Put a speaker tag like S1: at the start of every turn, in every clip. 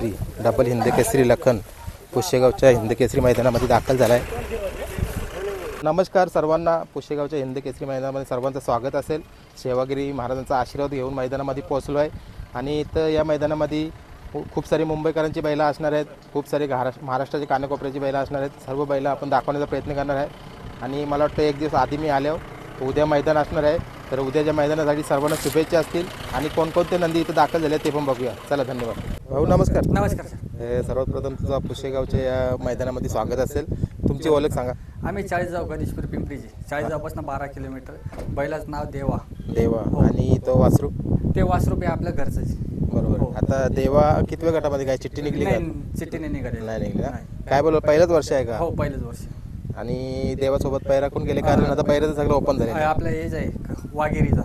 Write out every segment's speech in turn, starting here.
S1: Double Hind Kesari Lakhan पुशेगावच्या हिंद केसरी मैदानामध्ये दाखल झाला आहे नमस्कार सर्वांना पुशेगावच्या हिंद केसरी मैदानामध्ये सर्वांचं स्वागत असेल. सेवागिरी महाराजांचा आशीर्वाद घेऊन मैदानामध्ये पोहोचलो आहे आणि इथं या मैदानामध्ये खूप सारी मुंबईकरांची बैला असणार आहेत. खूप सारे महाराष्ट्र महाराष्ट्राची कानाकोपऱ्याची बैला असणार आहेत. सर्व बैला आपण दाखवण्याचा प्रयत्न करणार आहे. आणि मला वाटतं एक दिवस आधी मी आलो उद्या मैदान असणार आहे. तर उद्याच्या मैदानासाठी सर्वांना शुभेच्छा असतील. आणि कोणकोणते नंदी इथं दाखल झाले ते पण बघूया. चला धन्यवाद. भाऊ नमस्कार.
S2: नमस्कार सर.
S1: हे सर्वात प्रथम तुझा पुशेगावच्या या मैदानामध्ये स्वागत असेल. तुमची ओळख सांगा.
S2: आम्ही चाळीसगाव गणेशपूर पिंपरीचे. चाळीसगावपासून बारा किलोमीटर. बैलाचं नाव देवा.
S1: देवा आणि तो वासरू?
S2: ते वास रुपये आपल्या घरचंच
S1: बरोबर.
S2: हो.
S1: आता देवा कितव्या गटामध्ये काय? चिठ्ठी निघली का?
S2: नाही चिठ्ठीने निघाले.
S1: नाही निघली ना? काय बोल पहिलंच वर्ष आहे का?
S2: हो पहिलंच वर्ष.
S1: आणि देवासोबत पैरा कोण गेले? कारण आता पैराचं सगळं ओपन झाले
S2: आपलं हेच आहे. वाघेरीचा.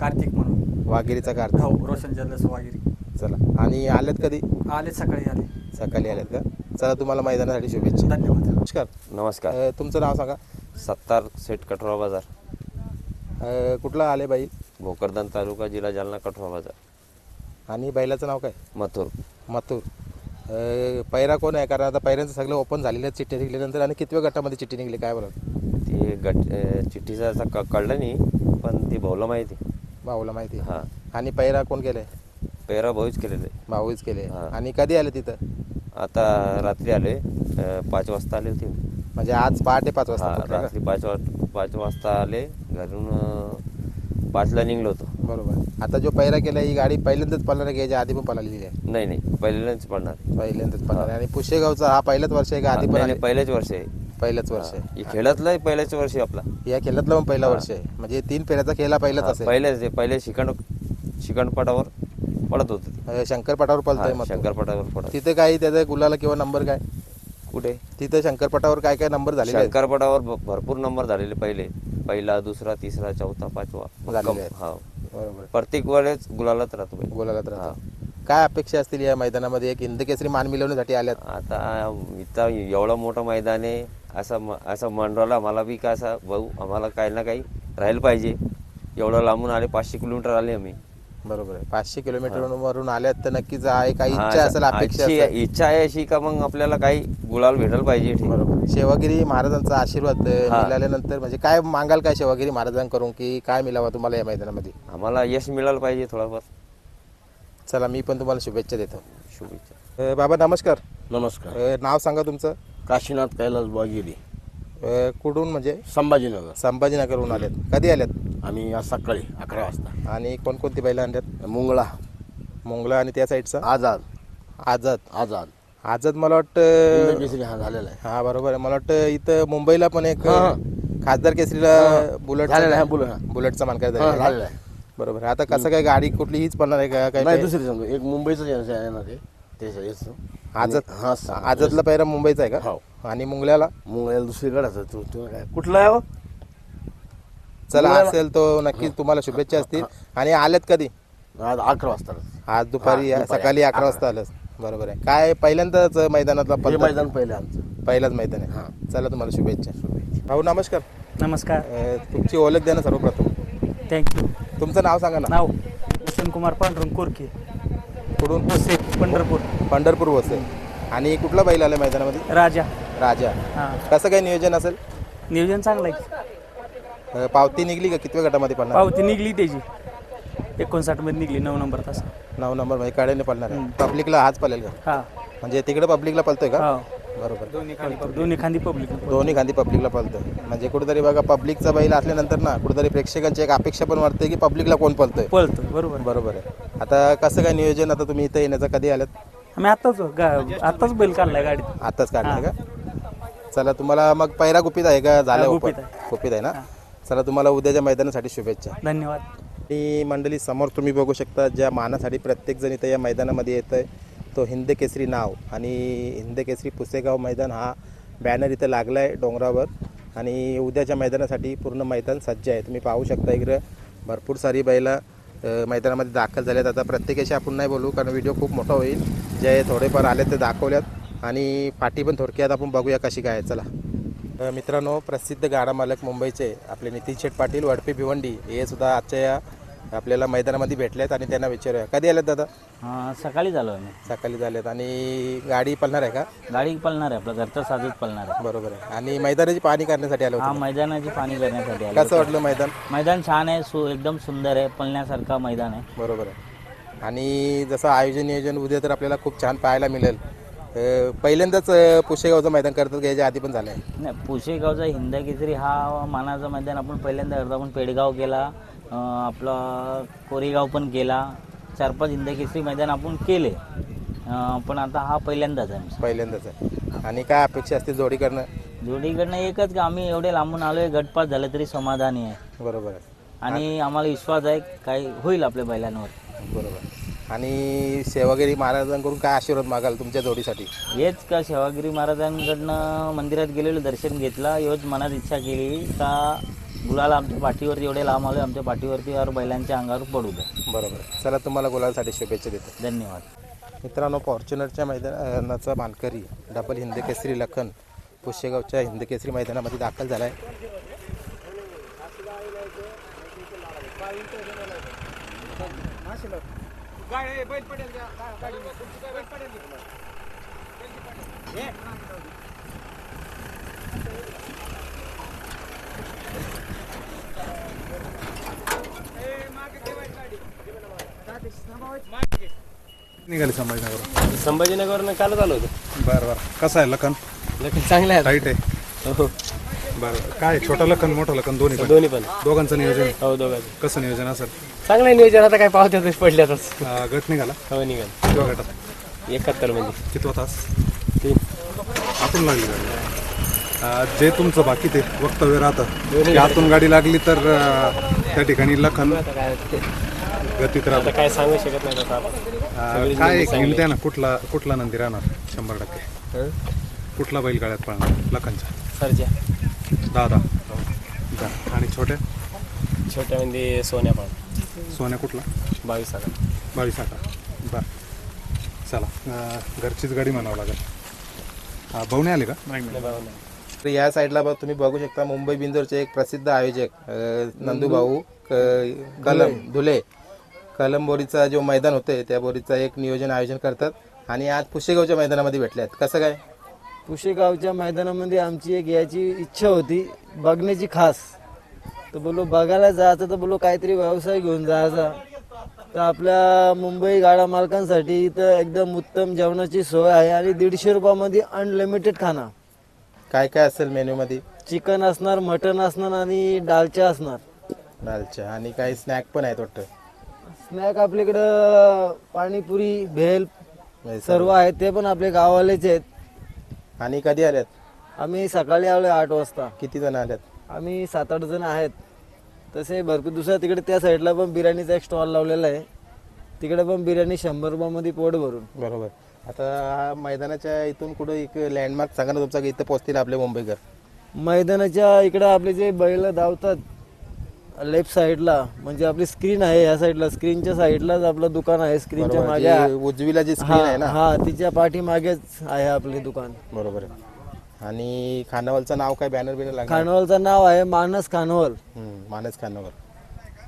S2: कार्तिक म्हणून.
S1: वाघिरीचा कार्ड
S2: हो रोशन जल्लस वाघेरी.
S1: चला. आणि आलेत कधी?
S2: आले सकाळी आले
S1: सकाळी आलेत का? चला तुम्हाला मैदानासाठी शुभेच्छा.
S2: धन्यवाद.
S1: नमस्कार.
S3: नमस्कार.
S1: अ, तुमचं नाव सांगा.
S3: सत्तार सेट कठोरा बाजार.
S1: अ, कुठला आले बाई?
S3: भोकरदन तालुका जिल्हा जालना कठोरा बाजार.
S1: आणि बैलाचं नाव काय?
S3: मथुर.
S1: मथुर. अ, पैरा कोण आहे? कारण आता पैऱ्यांचं सगळं ओपन झालेलं आहे चिठ्ठी निघल्यानंतर. आणि कितव्या गटामध्ये चिठ्ठी निघली? काय बरं
S3: ते गट अं, चिठ्ठीचं असं क कळलं नाही पण ते भाऊला माहिती.
S1: भाऊला माहिती. आहे.
S3: हां.
S1: आणि पैरा कोण केले
S3: पेरा भाऊच केलेले.
S1: भाऊच केले.
S3: हां.
S1: आणि कधी आले तिथं?
S3: आता रात्री आले. अं, पाच वाजता आले होते.
S1: म्हणजे आज पहाटे पाच वाजता पकडलं का?
S3: रात्री पाच वाज पाच वाजता आले. घरून अं, पाचला निघलो होतो.
S1: बरोबर. आता जो पैरा केला ही गाडी पहिल्यांदाच पळणार आहे की याच्या आधी पण पळालेली आहे.
S3: नाही नाही. पहिल्यांदाच पडणार.
S1: पहिल्यांदाच पळणार आहे. आणि पुशेगावचा हा पहिलाच वर्ष आहे का आधी पण
S3: नाही,
S1: आले?
S3: पहिलेच वर्ष आहे.
S1: पहिलंच वर्ष. आहे.
S3: हे खेळातलं पहिल्याच वर्ष आहे आपला.
S1: या खेळातला पण पहिला. वर्ष आहे. म्हणजे तीन फेऱ्याचा खेळ पहिलाच
S3: हा,
S1: असेल.
S3: पहिलेच आहे. पहिले शिकंड शिकंडपटावर पडत होत.
S1: शंकरपटावर पळतोय मग तो.
S3: शंकरपटावर पडत.
S1: तिथे काही त्याचा गुलाला किंवा नंबर काय?
S3: कुठे?
S1: तिथे शंकरपटावर काय काय नंबर आहेत?
S3: शंकरपटावर भ- भरपूर नंबर झालेले पहिले. पहिला दुसरा तिसरा चौथा पाचवा.
S1: झालेले
S3: कम-
S1: आहेत.
S3: हा.
S1: बरोबर.
S3: प्रत्येक वेळेस गुलालात राहतो बैल.
S1: गुलाला तर
S3: हा.
S1: काय अपेक्षा असतील या मैदानामध्ये? एक हिंद केसरी मान मिळवण्यासाठी आल्यात.
S3: आता इथं एवढं मोठं मैदान आहे असं म- असं मंडळाला आम्हाला बी का असं भाऊ आम्हाला काही ना काही राहिलं पाहिजे. एवढं लांबून आले पाचशे किलोमीटर आले आम्ही.
S1: बरोबर आहे. पाचशे किलोमीटर वरून आल्यात तर नक्कीच आहे काही इच्छा असेल अपेक्षा
S3: इच्छा
S1: असेल.
S3: इच्छा आहे अशी का मग आपल्याला काही गुलाल भेटायला पाहिजे ठीक.
S1: बरोबर. सेवागिरी महाराजांचा आशीर्वाद अ,
S3: हा.
S1: मिळाल्यानंतर म्हणजे काय मागाल काय सेवागिरी महाराजांकडून की काय मिळावा तुम्हाला या मैदानामध्ये?
S3: आम्हाला यश मिळालं पाहिजे थोडंफार.
S1: चला मी पण तुम्हाला शुभेच्छा देतो.
S3: शुभेच्छा.
S1: अ, बाबा नमस्कार.
S4: नमस्कार.
S1: अ, नाव सांगा तुमचं.
S4: काशीनाथ कैलास बागिरी
S1: अ, कुठून म्हणजे?
S4: संभाजीनगर.
S1: संभाजीनगरहून आल्यात कधी आल्यात
S4: आम्ही आज सकाळी अकरा वाजता.
S1: आणि कोणकोणती बैलं आणल्यात?
S4: मुंगळा.
S1: मोंगला आणि त्या साईडचा?
S4: आझाद.
S1: आझाद.
S4: आझाद.
S1: आझाद मला वाटतं
S4: इंद्रकेसरी हा झालेला आहे.
S1: हा बरोबर आहे. मला वाटतं इथं मुंबईला पण एक
S4: हा.
S1: खासदार केसरीला बुलेट
S4: झालेला आहे, बुलेट, हा.
S1: बुलेटचा मानकर
S4: हा,
S1: झालेला आहे. बरोबर आहे. आता कसं काय गाडी कुठली हीच पडणार आहे का? काय
S4: नाही? दुसरी सांगतो. एक मुंबईचं जे आहे. हा
S1: आझादला पहिला मुंबईचा आहे का?
S4: हो.
S1: आणि मुंगल्याला?
S4: मुंगळ्याला दुसरीकडे असं तू तू काय कुठला आहे हो?
S1: चला
S4: मुंगल्याला-
S1: असेल तो नक्कीच तुम्हाला शुभेच्छा असतील. आणि आल्यात कधी?
S4: आज अकरा वाजता
S1: आज दुपारी
S4: हा, दुपारी.
S1: सकाळी अकरा वाजता आलं बरोबर आहे. काय पहिल्यांदाच मैदानातला
S4: हे
S1: पल्ला-
S4: मैदान पहिले आमचं.
S1: पहिलाच मैदान आहे.
S4: हा.
S1: चला तुम्हाला शुभेच्छा. भाऊ नमस्कार.
S5: नमस्कार.
S1: अ, तुमची ओळख द्या ना सर्वप्रथम.
S5: थँक्यू
S1: तुमचं नाव सांगा ना.
S5: नाव? भूषण कुमार पांडुरंग कोरके.
S1: कुठून
S5: वसे पंढरपूर.
S1: पंढरपूर वसे. आणि कुठला बैल आला मैदानामध्ये?
S5: राजा.
S1: राजा.
S5: हां.
S1: कसं काय नियोजन असेल?
S5: नियोजन चांगलं आहे.
S1: अ, पावती निघली का? कितव्या गटामध्ये पडणार?
S5: पावती निघली त्याची. एकोणसाठमध्ये निघली नऊ नंबर तास.
S1: नऊ नंबर म्हणजे काड्याने पडणार आहे. पब्लिकला हाच पळेल का?
S5: हा.
S1: म्हणजे तिकडे पब्लिकला पळतोय का?
S5: हा.
S1: बरोबर.
S5: दोन्ही खांदी पब्लिक
S1: दोन्ही गांधी पब्लिकला पळतोय म्हणजे कुठेतरी बघा पब्लिकचा बैल असल्यानंतर ना कुठेतरी प्रेक्षकांची एक अपेक्षा पण वाटते की पब्लिकला कोण पळतोय.
S5: पळतो बरोबर.
S1: बरोबर आहे. आता कसं काय नियोजन? आता तुम्ही इथं येण्याचं कधी आल्यात
S5: आम्ही आत्ताच गा- आत्ताच बैल काढलाय गाडीत.
S1: आताच काढणार का? चला तुम्हाला मग पैरा गुपित आहे का? झालं
S5: गुपित आहे.
S1: गुपित आहे ना? चला तुम्हाला उद्याच्या मैदानासाठी शुभेच्छा.
S5: धन्यवाद.
S1: आणि मंडळी समोर तुम्ही बघू शकता ज्या मानासाठी प्रत्येकजण इथं या मैदानामध्ये येतं आहे तो हिंद केसरी नाव आणि हिंद केसरी पुसेगाव मैदान हा बॅनर इथं लागला आहे डोंगरावर. आणि उद्याच्या मैदानासाठी पूर्ण मैदान सज्ज आहे. तुम्ही पाहू शकता इकडं भरपूर सारी बैला मैदानामध्ये दाखल झाल्यात. आता प्रत्येकाशी आपण नाही बोलू कारण व्हिडिओ खूप मोठा होईल. जे थोडेफार आले ते दाखवल्यात. आणि पाठी पण थोडक्यात आपण बघूया कशी काय चला. मित्रांनो प्रसिद्ध गाडा मालक मुंबईचे आपले नितीन शेठ पाटील वडपी भिवंडी. हे सुद्धा आजच्या या आपल्याला मैदानामध्ये भेटले आहेत आणि त्यांना विचारूया. कधी आलेत दादा?
S5: हां सकाळी झालो आम्ही.
S1: सकाळी झालेत. आणि गाडी पळणार आहे का?
S5: गाडी पळणार आहे आपलं घरचा साजूच पळणार आहे.
S1: बरोबर आहे. आणि मैदानाची पाहणी करण्यासाठी आलो
S5: हा मैदानाची पाणी करण्यासाठी आलो
S1: कसं वाटलं मैदान?
S5: मैदान छान आहे सु एकदम सुंदर आहे पळण्यासारखा मैदान आहे.
S1: बरोबर आहे. आणि जसं आयोजन नियोजन उद्या तर आपल्याला खूप छान पाहायला मिळेल. अं, पहिल्यांदाच अं, पुशेगावचं मैदान करतात का? याच्या आधी पण झालं आहे
S5: नाही पुशेगावचा हिंद केसरी हा मानाचा मैदान आपण पहिल्यांदा करतो आपण पेडगाव केला. आपला कोरेगाव पण केला चार पाच हिंद केसरी मैदान आपण केले. पण आता हा पहिल्यांदाच आहे आमचा.
S1: पहिल्यांदाच आहे. आणि काय अपेक्षा असते जोडी करणं
S5: जोडीकडनं एकच की आम्ही एवढे लांबून आलोय गटपास झालं तरी समाधानी आहे.
S1: बरोबर आहे.
S5: आणि आम्हाला विश्वास आहे काही होईल आपल्या बैलांवर.
S1: बरोबर आणि सेवागिरी महाराजांकडून काय आशीर्वाद मागाल तुमच्या जोडीसाठी?
S5: हेच का सेवागिरी महाराजांकडनं मंदिरात गेलेलो दर्शन घेतला एवढंच मनात इच्छा केली का गुलाला आमच्या पाठीवरती एवढे लांब आलो आमच्या पाठीवरती यावर बैलांच्या अंगावर पडू द्या.
S1: बरोबर. चला तुम्हाला गुलालसाठी शुभेच्छा देतो.
S5: धन्यवाद.
S1: मित्रांनो फॉर्च्युनरच्या मैदानाचा मानकरी डबल हिंद केसरी लखन पुशेगावच्या हिंद केसरी मैदानामध्ये दाखल झाला आहे
S6: निघाली संभाजीनगर.
S7: संभाजीनगरनं काल आलो होतो.
S6: बरं बरं. कसं आहे लखन?
S7: लग्न चांगलं आहे.
S6: टाईट आहे?
S7: हो.
S6: बरं. काय छोटं लखन मोठं लखन दोन्ही पण?
S7: दोन्ही पण.
S6: दोघांचं नियोजन?
S7: हो दोघांचं.
S6: कसं नियोजन असेल?
S7: चांगलं आहे नियोजन आता काय पावत्यातच पडल्यातच
S6: अं, गट निघाला?
S7: हो निघाल.
S6: किंवा गटात?
S7: एकाहत्तर म्हणजे.
S6: कितवा तास?
S7: तीन.
S6: आतून लागली. गाडी जे तुमचं बाकी ते वक्तव्य राहतं की आतून गाडी लागली तर त्या ठिकाणी लखन गतीत राहतं.
S7: काय सांगू शकत नाही
S6: काय हिंट आहे ना कुठला कुठला नंदी राहणार शंभर टक्के? कुठला बैल गाड्यात पळणार लखनच्या
S7: सरच्या
S6: दादा. बरं. आणि छोट्या?
S7: छोट्यामध्ये सोन्या पण.
S6: सोन्या कुठला?
S7: बावीस हजार.
S6: बावीस आता बरं. चला घरचीच गाडी म्हणावं लागेल. भाऊ नाही आले का?
S1: तर या साईडला बघ तुम्ही बघू शकता मुंबई बिंदूरचे एक प्रसिद्ध आयोजक नंदूभाऊ कलम धुले. कलम बोरीचा जो मैदान होते त्या बोरीचा एक नियोजन आयोजन करतात. आणि आज पुशेगावच्या मैदानामध्ये भेटले आहेत कसं काय?
S8: पुशेगावच्या मैदानामध्ये आमची एक याची इच्छा होती बघण्याची खास. तर बोलो बघायला जायचं तर बोलो काहीतरी व्यवसाय घेऊन जायचा. तर आपल्या मुंबई गाडा मालकांसाठी इथं एकदम उत्तम जेवणाची सोय आहे आणि दीडशे रुपयामध्ये अनलिमिटेड खाना
S1: काय काय असेल मेन्यूमध्ये
S8: चिकन असणार मटन असणार आणि डालच्या असणार.
S1: दालच्या आणि काही स्नॅक पण आहेत वाटतं?
S8: स्नॅक आपल्याकडं पाणीपुरी भेल सर्व आहेत ते पण आपले गाववालेच आहेत.
S1: आणि कधी आल्यात?
S8: आम्ही सकाळी आलो आठ वाजता.
S1: किती जण आल्यात?
S8: आम्ही सात आठ जण आहेत. तसे भरपूर दुसऱ्या तिकडे त्या साईडला पण बिर्याणीचा एक स्टॉल लावलेला आहे. तिकडे पण बिर्याणी शंभर रुपयामध्ये पोट भरून.
S1: बरोबर. आता हा मैदानाच्या इथून कुठं एक लँडमार्क सांगा ना तुमचा की इथं पोहोचतील आपले मुंबईकर.
S8: मैदानाच्या इकडे आपले जे बैल धावतात लेफ्ट साईडला म्हणजे आपली स्क्रीन आहे या साईडला स्क्रीनच्या साईडलाच आपलं दुकान आहे स्क्रीनच्या
S1: बरोबर
S8: मागे
S1: जी उजवीला जी स्क्रीन आहे
S8: हा
S1: ना.
S8: हा तिच्या पाठीमागेच आहे आपले दुकान.
S1: बरोबर. आहे आणि खानावलचं नाव काय बॅनर बिनर
S8: खानवलचं नाव आहे मानस खानवल.
S1: मानस खानावर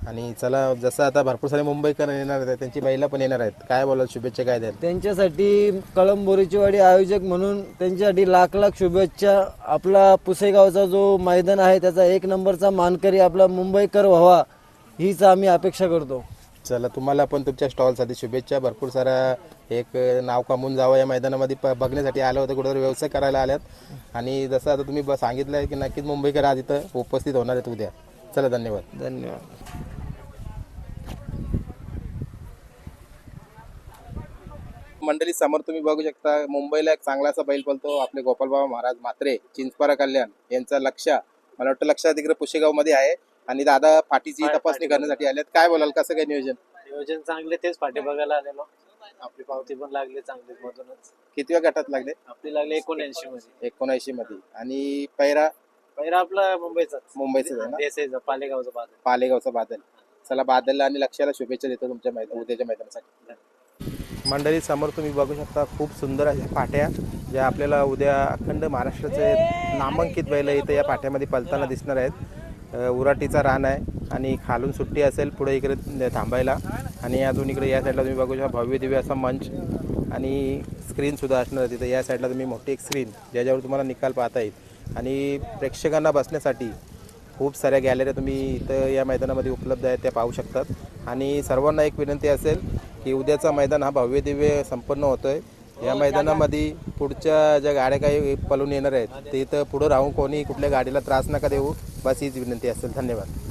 S1: आणि चला जसं आता भरपूर सारे मुंबईकर येणार आहेत त्यांची महिला पण येणार आहेत. काय बोलाल शुभेच्छा काय द्याल?
S8: त्यांच्यासाठी कळंबोरीची वाडी आयोजक म्हणून त्यांच्यासाठी लाख लाख शुभेच्छा. आपला पुसेगावचा जो मैदान आहे त्याचा एक नंबरचा मानकरी आपला मुंबईकर व्हावा हीच आम्ही अपेक्षा करतो.
S1: चला तुम्हाला पण तुमच्या स्टॉलसाठी शुभेच्छा. भरपूर सारा एक नाव कमवून जावं या मैदानामध्ये. प- बघण्यासाठी आलं होतं कुठेतरी व्यवसाय करायला आल्यात. आणि जसं आता तुम्ही ब- सांगितलं आहे की नक्कीच मुंबईकर आज इथं उपस्थित होणार आहेत उद्या. चला धन्यवाद.
S8: धन्यवाद.
S1: मंडळी समोर तुम्ही बघू शकता मुंबईला एक चांगला असा बैल पळतो. आपले गोपालबाबा महाराज मात्रे चिंचपारा कल्याण यांचा लक्ष मला वाटतं लक्ष तिकडे पुशेगावमध्ये आहे. आणि दादा पाठीची तपासणी करण्यासाठी आलेत. काय बोलाल? कसं काय नियोजन?
S7: नियोजन चांगले तेच पाठी बघायला आलेलो. आपली पावती पण लागली चांगली मधूनच.
S1: कितव्या गटात लागले?
S7: आपली लागली एकोणऐंशी मध्ये
S1: एकोणऐंशी मध्ये आणि पैरा?
S7: पहिला आपला
S1: मुंबईचं
S7: देसाईचा पालेगावचा बाजार
S1: पालेगावचा बादल. चला बादलला आणि लक्षाला शुभेच्छा देतो तुमच्या उद्याच्या मैदानासाठी. मंडळी समोर तुम्ही बघू शकता खूप सुंदर अशा पाट्या ज्या आपल्याला उद्या अखंड महाराष्ट्राचे नामांकित बैल इथं या पाट्यामध्ये पलताना दिसणार आहेत. उराटीचा रान आहे आणि खालून सुट्टी असेल पुढे इकडे थांबायला. आणि अजून इकडे या साईडला तुम्ही बघू शकता भव्य दिव्य असा मंच आणि स्क्रीनसुद्धा असणार तिथं. या साईडला तुम्ही मोठी एक स्क्रीन ज्याच्यावर तुम्हाला निकाल पाहता येईल. आणि प्रेक्षकांना बसण्यासाठी खूप साऱ्या गॅलऱ्या तुम्ही इथं या मैदानामध्ये उपलब्ध आहेत त्या पाहू शकतात. आणि सर्वांना एक विनंती असेल की उद्याचा मैदान हा भव्य दिव्य संपन्न होतो आहे या मैदानामध्ये पुढच्या ज्या गाड्या काही पळून येणार आहेत ते इथं पुढं राहून कोणी कुठल्या गाडीला त्रास नका देऊ. बस हीच विनंती असेल. धन्यवाद.